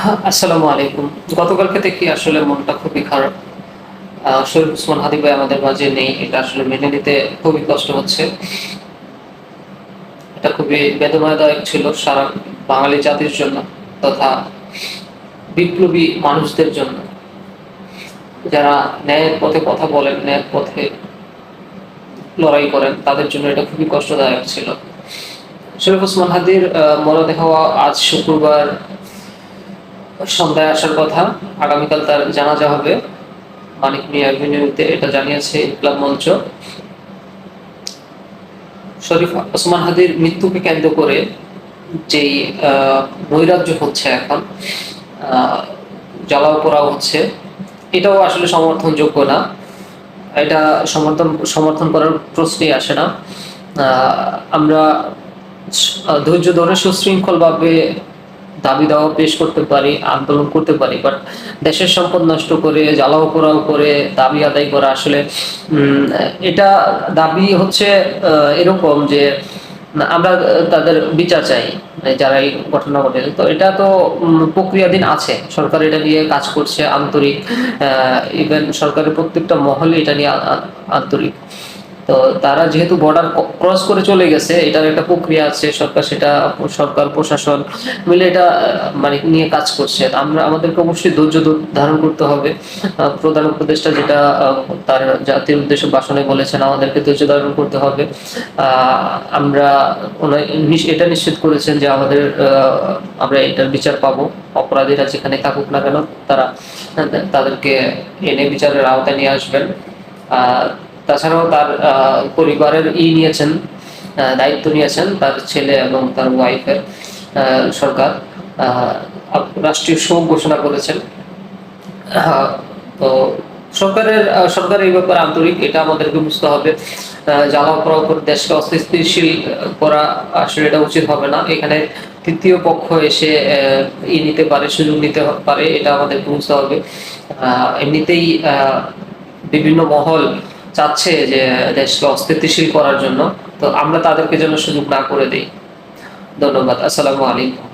আসসালামু আলাইকুম। গতকালকে থেকে আসলে মনটা খুবই খারাপ? শরীফ উসমান হাদি ভাই আমাদের মাঝে নেই, এটা আসলে মেনে নিতে খুবই কষ্ট হচ্ছে। এটা খুবই বেদনাদায়ক ছিল সারা বাঙালি জাতির জন্য তথা বিপ্লবী মানুষদের জন্য। যারা ন্যায়ের পথে কথা বলেন, ন্যায়ের পথে লড়াই করেন, তাদের জন্য এটা খুবই কষ্টদায়ক ছিল। শরীফ উসমান হাদির মরদেহ আজ শুক্রবার সন্ধ্যায় আসার কথা। আগামীকাল তার জানাজা হবে। মানিক মিয়া অ্যাভিনিউতে এটা জানিয়েছে ক্লাব মঞ্চ। শরীফ ওসমান হাদির মৃত্যুকে কেন্দ্র করে যেই আহ, নৈরাজ্য হচ্ছে এখন জ্বালাও পোড়াও হচ্ছে এটাও আসলে সমর্থনযোগ্য না। এটা সমর্থন সমর্থন করার প্রশ্নই আসে না। আমরা ধৈর্য ধরে সুশৃঙ্খলভাবে দাবি দাওয়া পেশ করতে পারি, আন্দোলন করতে পারি বাট দেশের সম্পদ নষ্ট করে, জ্বালাও পোড়াও করে, দাবি আদায় করা আসলে এটা দাবি হচ্ছে এরকম যে আমরা তাদের বিচার চাই মানে যারা এই ঘটনা ঘটেছে। তো এটা তো প্রক্রিয়াধীন আছে। সরকার এটা নিয়ে কাজ করছে, আন্তরিক ইভেন সরকারের প্রত্যেকটা মহলে এটা নিয়ে আন্তরিক। তো তারা যেহেতু বর্ডার ক্রস করে চলে গেছে, এটার একটা প্রক্রিয়া আছে, সরকার সেটা, সরকার, প্রশাসন মিলে এটা মানে নিয়ে কাজ করছে। আমরা, আমাদেরকে অবশ্যই ধৈর্য ধারণ করতে হবে। প্রধান উপদেষ্টা যেটা তার জাতির উদ্দেশ্যে ভাষণে বলেছেন, আমাদেরকে ধৈর্য ধারণ করতে হবে। আমরা এটা নিশ্চিত করেছেন যে আমাদের আমরা এটার বিচার পাবো। অপরাধীরা যেখানে থাকুক না কেন, তারা, তাদেরকে এনে বিচারের আওতায় নিয়ে আসবেন। তাছাড়াও তার পরিবারের ই নিয়েছেন দায়িত্ব নিয়েছেন তার ছেলে এবং তার ওয়াইফের সরকার রাষ্ট্রীয় শোক ঘোষণা করেছেন। তো সরকারের সরকার এই ব্যাপারে আন্তরিক, এটা আমাদেরকে বুঝতে হবে। উপর দেশকে অস্থিতিশীল করা আসলে এটা উচিত হবে না। এখানে তৃতীয় পক্ষ এসে ই নিতে পারে, সুযোগ নিতে পারে, এটা আমাদেরকে বুঝতে হবে। এমনিতেই বিভিন্ন মহল চাচ্ছে যে দেশকে অস্থিতিশীল করার জন্য, তো আমরা তাদেরকে জন্য সুযোগ না করে দিই। ধন্যবাদ। আসসালামু আলাইকুম।